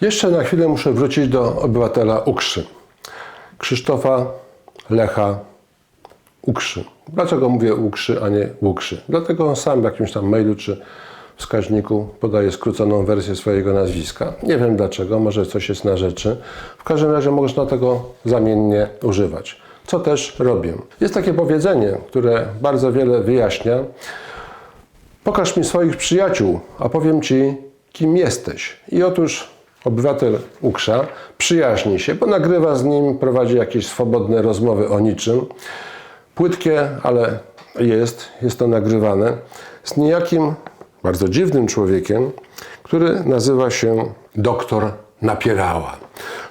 Jeszcze na chwilę muszę wrócić do obywatela Ukrzy. Krzysztofa Lecha Ukrzy. Dlaczego mówię Ukrzy, a nie Łukrzy? Dlatego sam w jakimś tam mailu czy wskaźniku podaję skróconą wersję swojego nazwiska. Nie wiem dlaczego, może coś jest na rzeczy. W każdym razie można tego zamiennie używać, co też robię. Jest takie powiedzenie, które bardzo wiele wyjaśnia. Pokaż mi swoich przyjaciół, a powiem ci, kim jesteś. I otóż obywatel Ukrza przyjaźni się, bo nagrywa z nim, prowadzi jakieś swobodne rozmowy o niczym. Płytkie, ale jest, jest to nagrywane z niejakim bardzo dziwnym człowiekiem, który nazywa się doktor Napierała.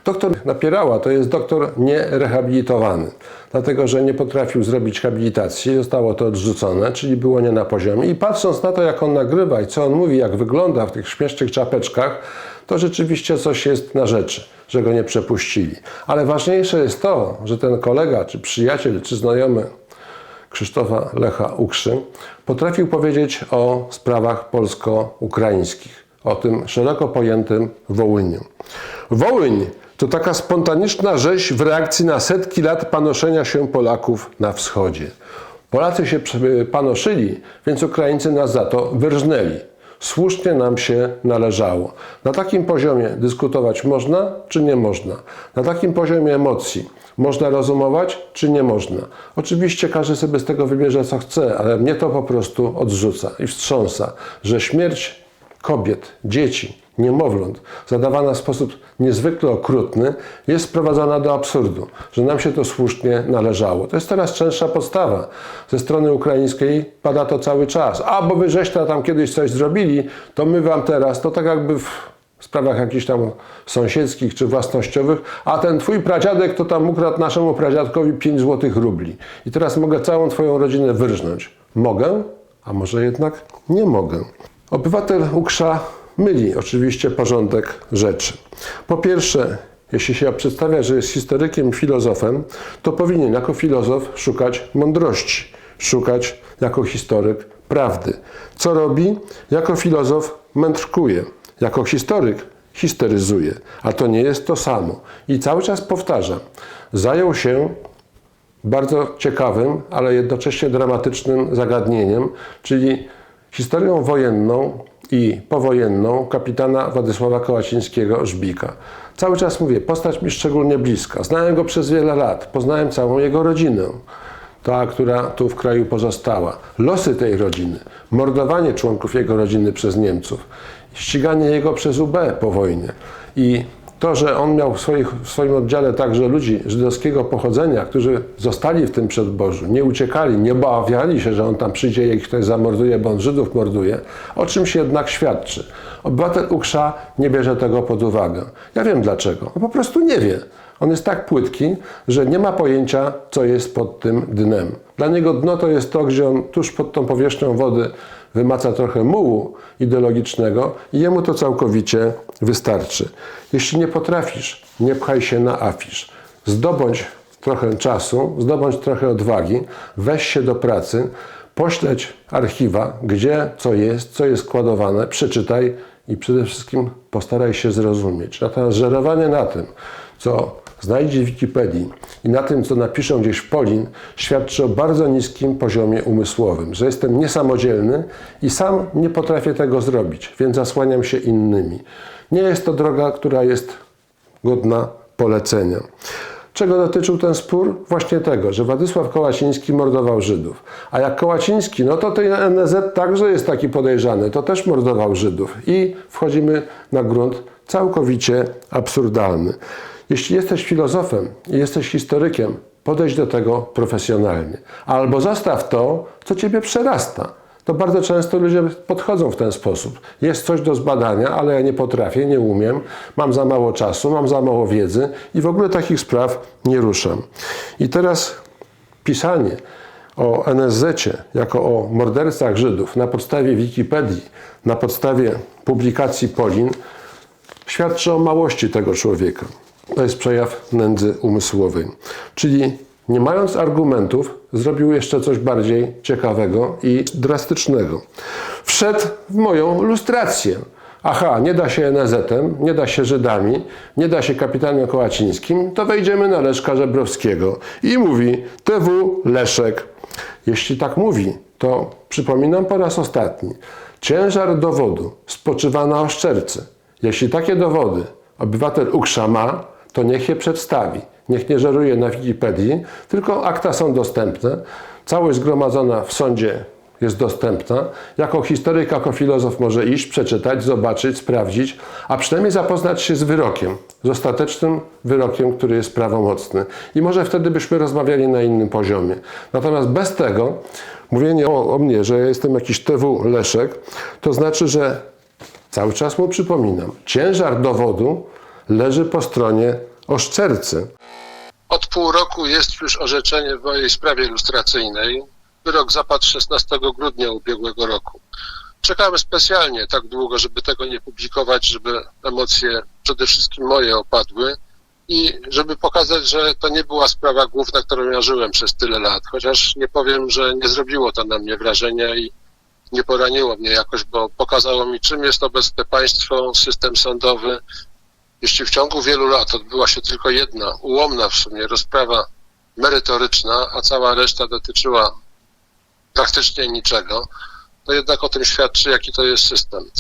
Doktor Napierała to jest doktor nierehabilitowany, dlatego że nie potrafił zrobić habilitacji, zostało to odrzucone, czyli było nie na poziomie. I patrząc na to, jak on nagrywa i co on mówi, jak wygląda w tych śmiesznych czapeczkach, to rzeczywiście coś jest na rzeczy, że go nie przepuścili. Ale ważniejsze jest to, że ten kolega, czy przyjaciel, czy znajomy Krzysztofa Lecha Ukrzy potrafił powiedzieć o sprawach polsko-ukraińskich, o tym szeroko pojętym Wołyniu. Wołyń to taka spontaniczna rzeź w reakcji na setki lat panoszenia się Polaków na wschodzie. Polacy się panoszyli, więc Ukraińcy nas za to wyrżnęli. Słusznie nam się należało. Na takim poziomie dyskutować można, czy nie można? Na takim poziomie emocji można rozumować, czy nie można? Oczywiście każdy sobie z tego wybierze, co chce, ale mnie to po prostu odrzuca i wstrząsa, że śmierć kobiet, dzieci, niemowląt, zadawana w sposób niezwykle okrutny, jest sprowadzona do absurdu, że nam się to słusznie należało. To jest coraz częstsza podstawa. Ze strony ukraińskiej pada to cały czas. A, bo wy żeście tam kiedyś coś zrobili, to my wam teraz, to tak jakby w sprawach jakichś tam sąsiedzkich czy własnościowych, a ten twój pradziadek to tam ukradł naszemu pradziadkowi 5 złotych rubli. I teraz mogę całą twoją rodzinę wyrżnąć. Mogę, a może jednak nie mogę. Obywatel Ukrza myli oczywiście porządek rzeczy. Po pierwsze, jeśli się przedstawia, że jest historykiem, filozofem, to powinien jako filozof szukać mądrości, szukać jako historyk prawdy. Co robi? Jako filozof mędrkuje, jako historyk histeryzuje, a to nie jest to samo. I cały czas powtarzam, zajął się bardzo ciekawym, ale jednocześnie dramatycznym zagadnieniem, czyli historią wojenną i powojenną kapitana Władysława Kołacińskiego Żbika. Cały czas mówię, postać mi szczególnie bliska. Znałem go przez wiele lat, poznałem całą jego rodzinę, ta, która tu w kraju pozostała. Losy tej rodziny, mordowanie członków jego rodziny przez Niemców, ściganie jego przez UB po wojnie i to, że on miał w, swoich, w swoim oddziale także ludzi żydowskiego pochodzenia, którzy zostali w tym przedbożu, nie uciekali, nie obawiali się, że on tam przyjdzie i ktoś zamorduje, bo on Żydów morduje, o czymś jednak świadczy. Obywatel Ukrza nie bierze tego pod uwagę. Ja wiem dlaczego. On po prostu nie wie. On jest tak płytki, że nie ma pojęcia, co jest pod tym dnem. Dla niego dno to jest to, gdzie on tuż pod tą powierzchnią wody wymaca trochę mułu ideologicznego i jemu to całkowicie wystarczy. Jeśli nie potrafisz, nie pchaj się na afisz. Zdobądź trochę czasu, zdobądź trochę odwagi, weź się do pracy, pośledź archiwa, gdzie co jest, co jest składowane, przeczytaj i przede wszystkim postaraj się zrozumieć. Natomiast żerowanie na tym, co znajdzie w Wikipedii i na tym, co napiszą gdzieś w Polin, świadczy o bardzo niskim poziomie umysłowym, że jestem niesamodzielny i sam nie potrafię tego zrobić, więc zasłaniam się innymi. Nie jest to droga, która jest godna polecenia. Czego dotyczył ten spór? Właśnie tego, że Władysław Kołaciński mordował Żydów. A jak Kołaciński, no to ten NZ także jest taki podejrzany, to też mordował Żydów. I wchodzimy na grunt całkowicie absurdalny. Jeśli jesteś filozofem i jesteś historykiem, podejdź do tego profesjonalnie. Albo zostaw to, co ciebie przerasta. To bardzo często ludzie podchodzą w ten sposób. Jest coś do zbadania, ale ja nie potrafię, nie umiem, mam za mało czasu, mam za mało wiedzy i w ogóle takich spraw nie ruszam. I teraz pisanie o NSZ jako o mordercach Żydów na podstawie Wikipedii, na podstawie publikacji Polin świadczy o małości tego człowieka. To jest przejaw nędzy umysłowej. Czyli nie mając argumentów, zrobił jeszcze coś bardziej ciekawego i drastycznego. Wszedł w moją lustrację. aha, nie da się NZ-em, nie da się Żydami, nie da się kapitanem Kołacińskim, to wejdziemy na Leszka Żebrowskiego. I mówi TW Leszek. Jeśli tak mówi, to przypominam po raz ostatni. Ciężar dowodu spoczywa na oszczercy. Jeśli takie dowody obywatel Ukrza ma, to niech je przedstawi. Niech nie żeruje na Wikipedii, tylko akta są dostępne. Całość zgromadzona w sądzie jest dostępna. Jako historyk, jako filozof może iść, przeczytać, zobaczyć, sprawdzić, a przynajmniej zapoznać się z wyrokiem, z ostatecznym wyrokiem, który jest prawomocny. I może wtedy byśmy rozmawiali na innym poziomie. Natomiast bez tego, mówienie o, o mnie, że ja jestem jakiś TW Leszek, to znaczy, że cały czas mu przypominam, ciężar dowodu leży po stronie oszczercy. Od pół roku jest już orzeczenie w mojej sprawie ilustracyjnej. Wyrok zapadł 16 grudnia ubiegłego roku. Czekamy specjalnie tak długo, żeby tego nie publikować, żeby emocje przede wszystkim moje opadły i żeby pokazać, że to nie była sprawa główna, którą ja żyłem przez tyle lat. Chociaż nie powiem, że nie zrobiło to na mnie wrażenia i nie poraniło mnie jakoś, bo pokazało mi, czym jest obecne państwo, system sądowy, jeśli w ciągu wielu lat odbyła się tylko jedna, ułomna w sumie rozprawa merytoryczna, a cała reszta dotyczyła praktycznie niczego, to jednak o tym świadczy, jaki to jest system.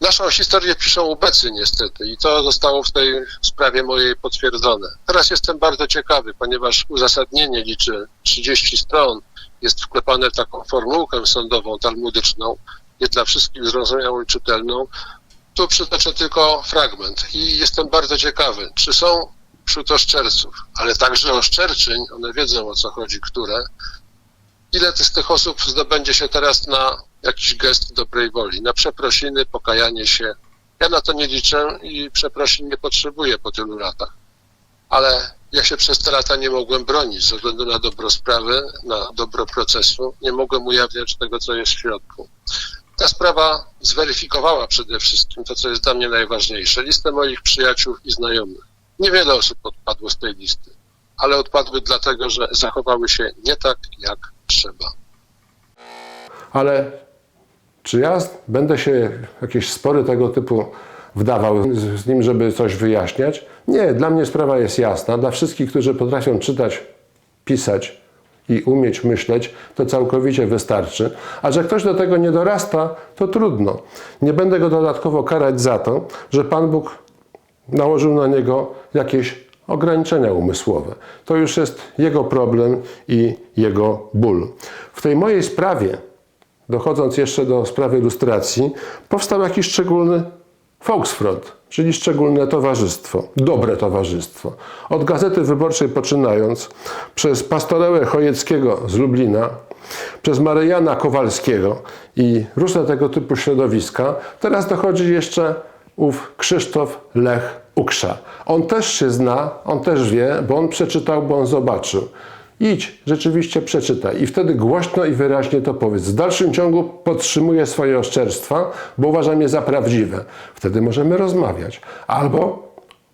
Naszą historię piszą ubecy niestety i to zostało w tej sprawie mojej potwierdzone. Teraz jestem bardzo ciekawy, ponieważ uzasadnienie liczy 30 stron, jest wklepane w taką formułkę sądową, talmudyczną, nie dla wszystkich zrozumiałą i czytelną, tu przytoczę tylko fragment i jestem bardzo ciekawy, czy są wśród oszczerców, ale także oszczerczyń, one wiedzą o co chodzi, które, ile z tych osób zdobędzie się teraz na jakiś gest dobrej woli, na przeprosiny, pokajanie się. Ja na to nie liczę i przeprosin nie potrzebuję po tylu latach. Ale ja się przez te lata nie mogłem bronić ze względu na dobro sprawy, na dobro procesu. Nie mogłem ujawniać tego, co jest w środku. Ta sprawa zweryfikowała przede wszystkim to, co jest dla mnie najważniejsze, listę moich przyjaciół i znajomych. Niewiele osób odpadło z tej listy, ale odpadły dlatego, że zachowały się nie tak, jak trzeba. Ale czy ja będę się jakieś spory tego typu wdawał z nim, żeby coś wyjaśniać? Nie, dla mnie sprawa jest jasna. Dla wszystkich, którzy potrafią czytać, pisać i umieć myśleć, to całkowicie wystarczy. A że ktoś do tego nie dorasta, to trudno. Nie będę go dodatkowo karać za to, że Pan Bóg nałożył na niego jakieś ograniczenia umysłowe. To już jest jego problem i jego ból. W tej mojej sprawie, dochodząc jeszcze do sprawy ilustracji, powstał jakiś szczególny Volksfront, czyli szczególne towarzystwo, dobre towarzystwo. Od Gazety Wyborczej poczynając, przez Pastorełę Chojeckiego z Lublina, przez Maryjana Kowalskiego i różne tego typu środowiska, teraz dochodzi jeszcze ów Krzysztof Lech Ukrza. On też się zna, on też wie, bo on przeczytał, bo on zobaczył. Idź, rzeczywiście przeczytaj i wtedy głośno i wyraźnie to powiedz. W dalszym ciągu podtrzymuję swoje oszczerstwa, bo uważam je za prawdziwe. Wtedy możemy rozmawiać. Albo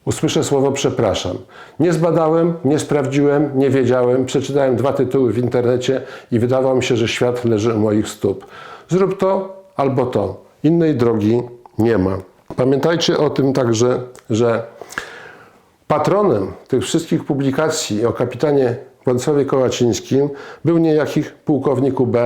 usłyszę słowo przepraszam. Nie zbadałem, nie sprawdziłem, nie wiedziałem, przeczytałem dwa tytuły w internecie i wydawało mi się, że świat leży u moich stóp. Zrób to albo to. Innej drogi nie ma. Pamiętajcie o tym także, że patronem tych wszystkich publikacji o kapitanie Władysławie Kołaczyńskim był niejaki pułkownik UB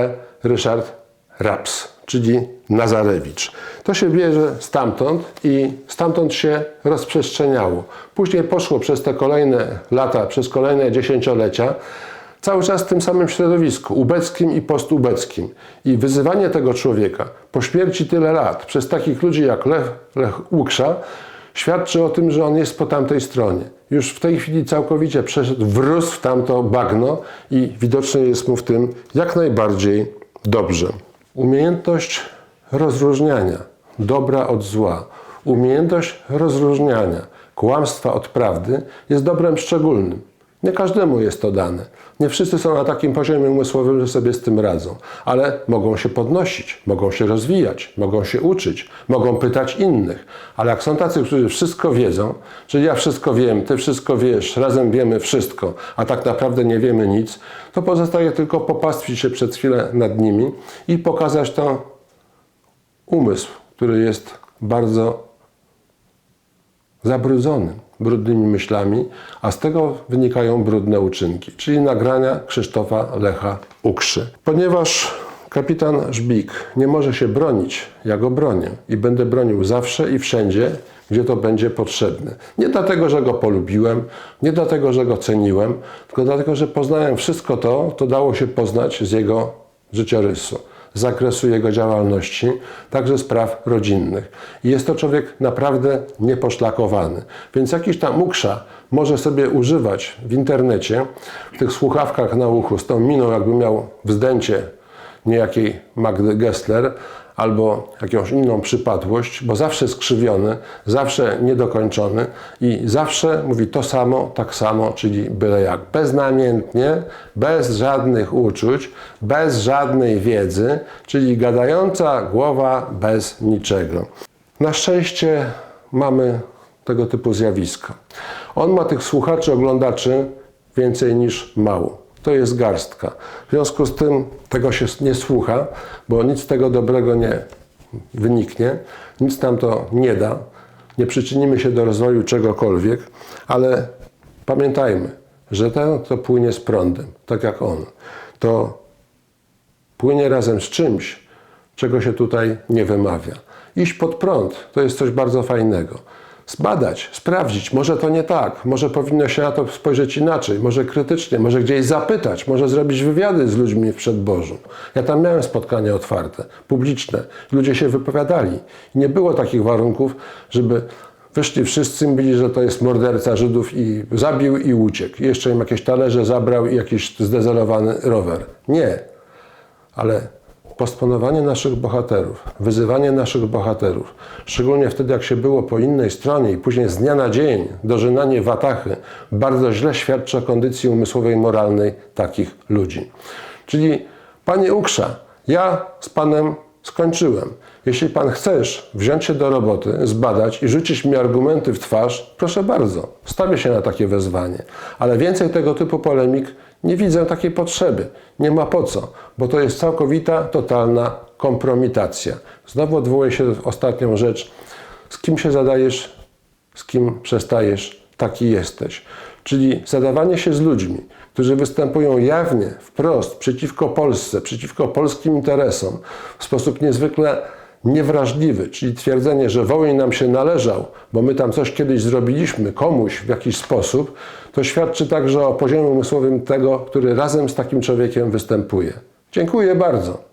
Ryszard Raps, czyli Nazarewicz. To się bierze stamtąd i stamtąd się rozprzestrzeniało. Później poszło przez te kolejne lata, przez kolejne dziesięciolecia, cały czas w tym samym środowisku, ubeckim i postubeckim. I wyzywanie tego człowieka po śmierci tyle lat przez takich ludzi jak Lech, Lech Łuksza świadczy o tym, że on jest po tamtej stronie. Już w tej chwili całkowicie przeszedł, wrósł w tamto bagno i widocznie jest mu w tym jak najbardziej dobrze. Umiejętność rozróżniania dobra od zła, umiejętność rozróżniania kłamstwa od prawdy jest dobrem szczególnym. Nie każdemu jest to dane. Nie wszyscy są na takim poziomie umysłowym, że sobie z tym radzą, ale mogą się podnosić, mogą się rozwijać, mogą się uczyć, mogą pytać innych. Ale jak są tacy, którzy wszystko wiedzą, czyli ja wszystko wiem, ty wszystko wiesz, razem wiemy wszystko, a tak naprawdę nie wiemy nic, to pozostaje tylko popastwić się przez chwilę nad nimi i pokazać to umysł, który jest bardzo zabrudzony brudnymi myślami, a z tego wynikają brudne uczynki, czyli nagrania Krzysztofa Lecha Ukrzy. Ponieważ kapitan Żbik nie może się bronić, ja go bronię i będę bronił zawsze i wszędzie, gdzie to będzie potrzebne. Nie dlatego, że go polubiłem, nie dlatego, że go ceniłem, tylko dlatego, że poznałem wszystko to, co dało się poznać z jego życiorysu zakresu jego działalności, także spraw rodzinnych. I jest to człowiek naprawdę nieposzlakowany. Więc jakiś tam ukrza może sobie używać w internecie, w tych słuchawkach na uchu, z tą miną, jakby miał wzdęcie niejakiej Magdy Gessler, albo jakąś inną przypadłość, bo zawsze skrzywiony, zawsze niedokończony i zawsze mówi to samo, tak samo, czyli byle jak. Beznamiętnie, bez żadnych uczuć, bez żadnej wiedzy, czyli gadająca głowa bez niczego. Na szczęście mamy tego typu zjawisko. On ma tych słuchaczy, oglądaczy więcej niż mało. To jest garstka. W związku z tym tego się nie słucha, bo nic tego dobrego nie wyniknie, nic nam to nie da, nie przyczynimy się do rozwoju czegokolwiek, ale pamiętajmy, że to, to płynie z prądem, tak jak on. To płynie razem z czymś, czego się tutaj nie wymawia. Iść pod prąd to jest coś bardzo fajnego. Zbadać, sprawdzić, może to nie tak, może powinno się na to spojrzeć inaczej, może krytycznie, może gdzieś zapytać, może zrobić wywiady z ludźmi w przedbożu. Ja tam miałem spotkania otwarte, publiczne, ludzie się wypowiadali. Nie było takich warunków, żeby wyszli wszyscy mówili, że to jest morderca Żydów i zabił i uciekł. Jeszcze im jakieś talerze zabrał i jakiś zdezerowany rower. Nie, ale postponowanie naszych bohaterów, wyzywanie naszych bohaterów, szczególnie wtedy, jak się było po innej stronie i później z dnia na dzień dożynanie watachy, bardzo źle świadczy o kondycji umysłowej, moralnej takich ludzi. Czyli, panie Ukrza, ja z panem skończyłem. Jeśli pan chcesz wziąć się do roboty, zbadać i rzucić mi argumenty w twarz, proszę bardzo, stawię się na takie wezwanie. Ale więcej tego typu polemik nie widzę takiej potrzeby. Nie ma po co, bo to jest całkowita, totalna kompromitacja. Znowu odwołuję się w ostatnią rzecz. Z kim się zadajesz, z kim przestajesz, taki jesteś. Czyli zadawanie się z ludźmi, którzy występują jawnie, wprost przeciwko Polsce, przeciwko polskim interesom, w sposób niezwykle niewrażliwy, czyli twierdzenie, że Wołyń nam się należał, bo my tam coś kiedyś zrobiliśmy komuś w jakiś sposób, to świadczy także o poziomie umysłowym tego, który razem z takim człowiekiem występuje. Dziękuję bardzo.